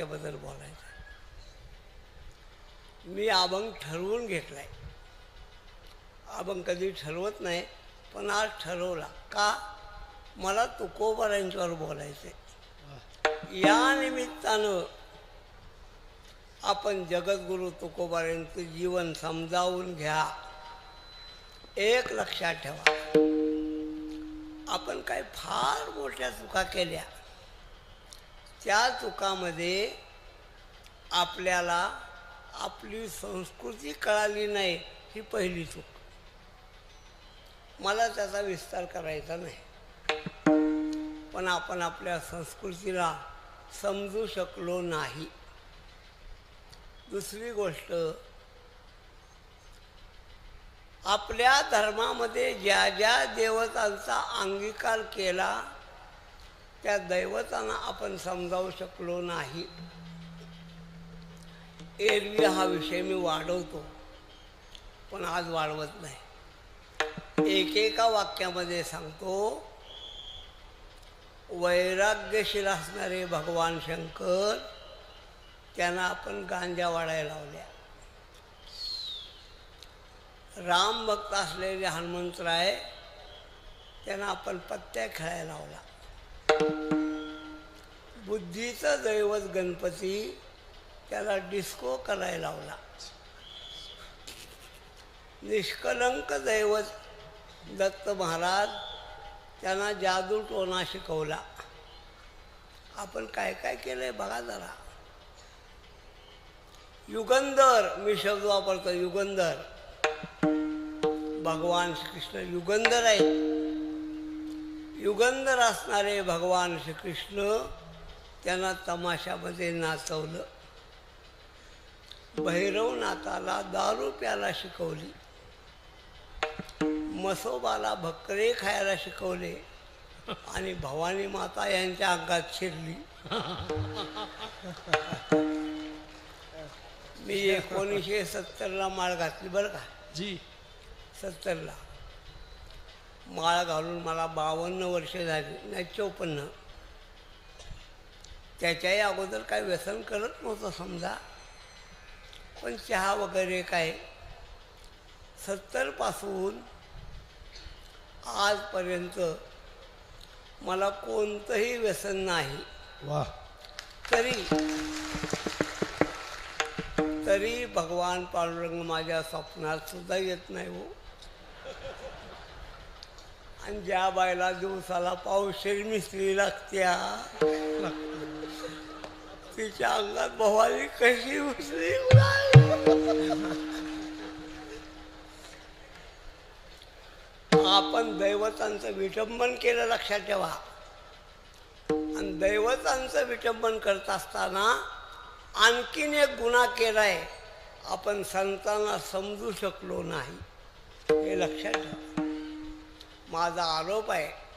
त्याच्याबद्दल बोलायचं मी अभंग ठरवून घेतलाय. अभंग कधी ठरवत नाही पण आज ठरवला. का? मला तुकोबारांच्यावर बोलायचं या निमित्तानं आपण जगद्गुरू तुकोबारांचं जीवन समजावून घ्या. एक लक्षात ठेवा. आपण काय फार मोठ्या चुका केल्या. त्या चुकामध्ये आपल्याला आपली संस्कृती कळाली नाही ही पहिली चूक. मला त्याचा विस्तार करायचा नाही. पण आपण आपल्या संस्कृतीला समजू शकलो नाही. दुसरी गोष्ट आपल्या धर्मामध्ये ज्या ज्या देवतांचा अंगीकार केला त्या दैवतांना आपण समजावू शकलो नाही. एरवी हा विषय मी वाढवतो पण आज वाढवत नाही. एकेका वाक्यामध्ये सांगतो वैराग्यशील असणारे भगवान शंकर त्यांना आपण गांजा वाढायला लावल्या. राम भक्त असलेले हनुमंतराय त्यांना आपण पत्त्या खेळायला लावला बुद्धीचं दैवत गणपती त्याला डिस्को करायला लावला. निष्कलंक दैवत दत्त महाराज त्यांना जादू टोना शिकवला. आपण काय काय केलंय बघा जरा. युगंधर मी शब्द वापरतो युगंधर. भगवान श्रीकृष्ण युगंधर आहेत. युगंधर असणारे भगवान श्रीकृष्ण त्यांना तमाशामध्ये नाचवलं. भैरवनाथाला दारू प्यायला शिकवली. मसोबाला भकरे खायला शिकवले. आणि भवानी माता यांच्या अंगात शिरली. मी एकोणीसशे सत्तरला माळ घातली बरं का? जी. सत्तरला. माळ घालून मला बावन्न वर्ष झाली नाही चौपन्न. त्याच्याही अगोदर काय व्यसन करत नव्हतं समजा. पण चहा वगैरे काय? सत्तरपासून आजपर्यंत मला कोणतंही व्यसन नाही. वा तरी तरी भगवान पांडुरंग माझ्या स्वप्नात सुद्धा येत नाही हो. आणि ज्या बायला दिवसाला पावशेर मिसळी लागत्या तिच्या अंगात भवानी कशी उसळी आपण दैवतांचं विटंबन केलं लक्षात ठेवा. आणि दैवतांचं विटंबन करत असताना आणखीन एक गुन्हा केलाय. आपण संतांना समजू शकलो नाही. हे लक्षात ठेवा. माझा आरोप आहे.